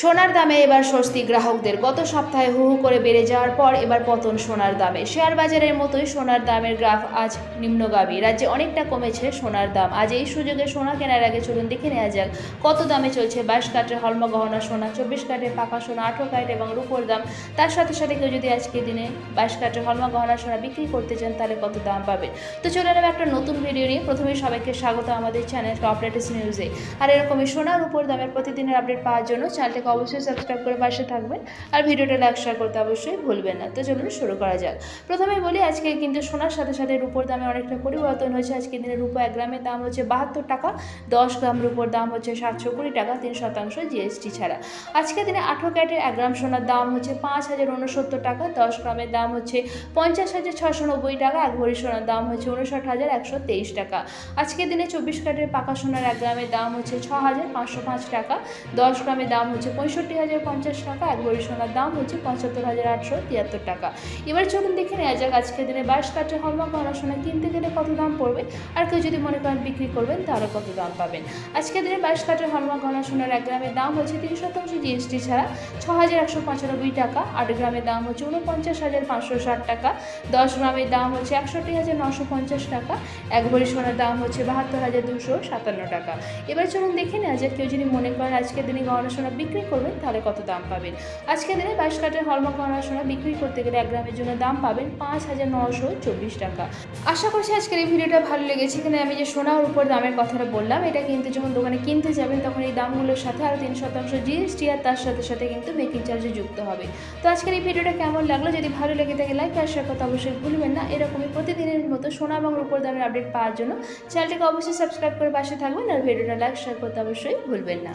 সোনার দামে এবার স্বস্তি গ্রাহকদের। গত সপ্তাহে হু করে বেড়ে যাওয়ার পর এবার পতন সোনার দামে। শেয়ার বাজারের মতোই সোনার দামের গ্রাফ আজ নিম্নগামী। রাজ্যে অনেকটা কমেছে সোনার দাম। আজ এই সুযোগে সোনা কেনার আগে চলুন দেখে নেওয়া যাক, কত দামে চলছে বাইশ কাঠের হলমা গহনা সোনা, চব্বিশ কাঠের পাকা সোনা, আঠেরো কাঠ এবং রূপোর দাম। তার সাথে সাথে কেউ যদি আজকের দিনে বাইশ কাঠের হলমা গহনা সোনা বিক্রি করতে চান, তাহলে কত দাম পাবেন? তো চলে এলাম একটা নতুন ভিডিও নিয়ে। প্রথমে সবাইকে স্বাগত আমাদের চ্যানেল টপলেটেস নিউজে আর এরকমই সোনার উপর দামের প্রতিদিনের আপডেট পাওয়ার জন্য চ্যানেলটাকে অবশ্যই সাবস্ক্রাইব করে পাশে থাকবেন আর ভিডিওটা লাইক শেয়ার করতে অবশ্যই ভুলবেন না। তো চলুন শুরু করা যাক। প্রথমেই বলি, আজকে কিন্তু সোনার সাথে সাথে রূপোর দামে অনেকটা পরিবর্তন হয়েছে। আজকের দিনে রূপো এক গ্রামের দাম হচ্ছে বাহাত্তর টাকা, দশ গ্রাম রূপোর দাম হচ্ছে সাতশো কুড়ি টাকা, তিন শতাংশ জিএসটি ছাড়া। আজকের দিনে আঠেরো ক্যারেটের এক গ্রাম সোনার দাম হচ্ছে পাঁচ হাজার উনসত্তর টাকা, দশ গ্রামের দাম হচ্ছে পঞ্চাশ হাজার ছশো নব্বই টাকা, এক ভরি সোনার দাম হচ্ছে উনষাট হাজার একশো তেইশ টাকা। আজকের দিনে চব্বিশ ক্যারেটের পাকা সোনার এক গ্রামের দাম হচ্ছে ছ হাজার পাঁচশো পাঁচ টাকা, দশ গ্রামের দাম হচ্ছে পঁয়ষট্টি হাজার পঞ্চাশ টাকা এক ভরি সোনার দাম হচ্ছে পঁচাত্তর হাজার আটশো তিয়াত্তর টাকা। এবার চলুন দেখে নেওয়া যাক আজকের দিনে বাইশ কাঠের হলমা গহনা সোনা কিনতে গেলে কত দাম পড়বে, আর কেউ যদি মনে করেন বিক্রি করবেন তাহলে কত দাম পাবেন। আজকের দিনে বাইশ কাঠের হলমা গহনা সোনার এক গ্রামের দাম হচ্ছে তিন শতাংশ জিএসটি ছাড়া ছ হাজার একশো পঁচানব্বই টাকা, আট গ্রামের দাম হচ্ছে উনপঞ্চাশ হাজার পাঁচশো ষাট টাকা, দশ গ্রামের দাম হচ্ছে একষট্টি হাজার নশো পঞ্চাশ টাকা, এক ভরি সোনার দাম হচ্ছে বাহাত্তর হাজার দুশো সাতান্ন টাকা। এবার চলুন দেখে নেওয়া যাক কেউ যদি মনে করেন আজকের দিনে গহনা সোনা বিক্রি করবেন, তাহলে কত দাম পাবেন? আজকের দিনে বাইশ কাঠের হলমা গহনা সোনা বিক্রি করতে গেলে এক গ্রামের জন্য দাম পাবেন পাঁচ হাজার নশো চব্বিশ টাকা। আশা করছি আজকের এই ভিডিওটা ভালো লেগেছে এখানে আমি যে সোনার উপর দামের কথাটা বললাম, এটা কিন্তু যখন দোকানে কিনতে যাবেন, তখন এই দামগুলোর সাথে আরও তিন শতাংশ জিএসটি, আর তার সাথে সাথে কিন্তু মেকিং চার্জে যুক্ত হবে। তো আজকের এই ভিডিওটা কেমন লাগল? যদি ভালো লেগে থাকে লাইক আর শেয়ার করতে অবশ্যই ভুলবেন না। এরকমই প্রতিদিনের মতো সোনা এবং রূপর দামের আপডেট পাওয়ার জন্য। চ্যানেলটিকে অবশ্যই সাবস্ক্রাইব করে পাশে থাকবেন আর ভিডিওটা লাইক শেয়ার করতে অবশ্যই ভুলবেন না।